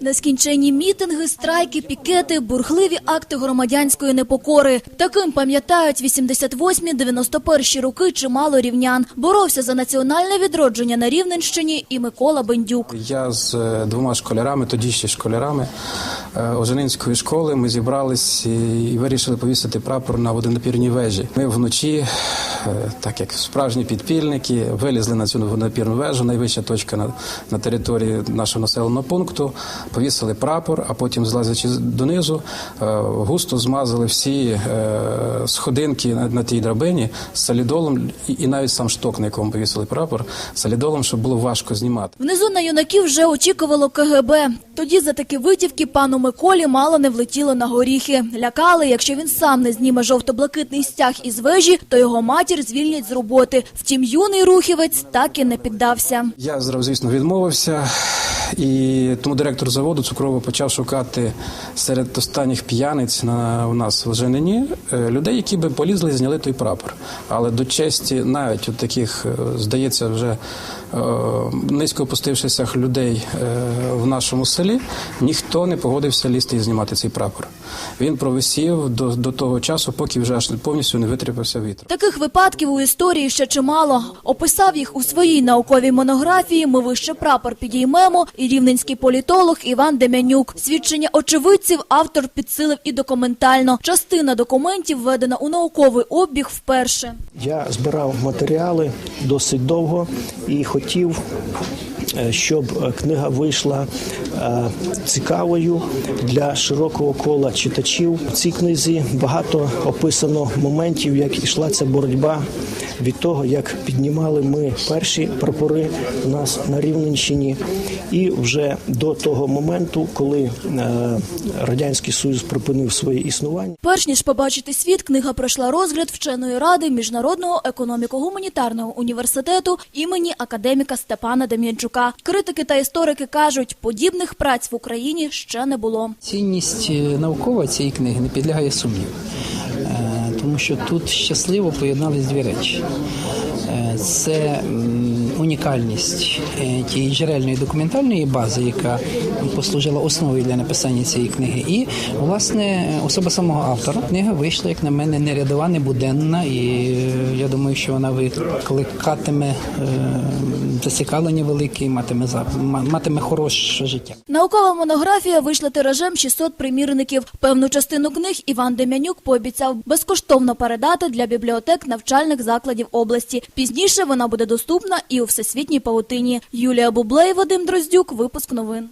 Нескінченні мітинги, страйки, пікети, бурхливі акти громадянської непокори. Таким пам'ятають 88-91 роки чимало рівнян. Боровся за національне відродження на Рівненщині і Микола Бендюк. Я з е, двома школярами, тоді ще школярами е, Оженинської школи. Ми зібрались і вирішили повісити прапор на водонапірній вежі. Ми вночі, так як справжні підпільники, вилізли на цю водонапірну вежу, найвища точка на, на території нашого населеного пункту. Повісили прапор, а потім, злазячи донизу, е, густо змазали всі е, сходинки на, на тій драбині з солідолом і, і навіть сам шток, на якому повісили прапор, солідолом, щоб було важко знімати. Внизу на юнаків вже очікувало КГБ. Тоді за такі витівки пану Миколі мало не влетіло на горіхи. Лякали, якщо він сам не зніме жовто-блакитний стяг із вежі, то його матір звільнять з роботи. Втім, юний рухівець так і не піддався. Я звісно, відмовився, і тому директор заводу цукрового почав шукати серед останніх п'яниць на у нас в Женині е, людей, які би полізли і зняли той прапор. Але до честі, навіть от таких, е, здається, вже е, низько опустившися людей е, в нашому селі, ніхто не погодився лізти і знімати цей прапор. Він провисів до, до того часу, поки вже аж повністю не витріпався вітер. Таких випадків у історії ще чимало. Описав їх у своїй науковій монографії «Ми вище прапор підіймемо» і рівненський політолог Іван Демянюк. Свідчення очевидців автор підсилив і документально. Частина документів введена у науковий обіг вперше. Я збирав матеріали досить довго і хотів, щоб е, книга вийшла е, цікавою для широкого кола читачів. В цій книзі багато описано моментів, як йшла ця боротьба від того, як піднімали ми перші прапори у нас на Рівненщині, і вже до того моменту, коли е, радянський союз припинив своє існування. Перш ніж побачити світ, книга пройшла розгляд вченої ради Міжнародного економіко-гуманітарного університету імені академіка Степана Дем'янчука. Критики та історики кажуть, подібних праць в Україні ще не було. Цінність е, наукова цієї книги не підлягає сумніву, Е, тому що тут щасливо поєднались дві речі. Е, Це унікальність е, тієї джерельної документальної бази, яка послужила основою для написання цієї книги, і власне особа самого автора. Книга вийшла, як на мене, не рядова, не буденна, і е, я думаю, що вона викликатиме е, зацікавлення велике і матиме матиме хороше життя. Наукова монографія вийшла тиражем 600 примірників. Певну частину книг Іван Дем'янюк пообіцяв безкоштовно передати для бібліотек навчальних закладів області. Пізніше вона буде доступна і у всесвітній паутині. Юлія Бублей, Вадим Дроздюк. Випуск новин.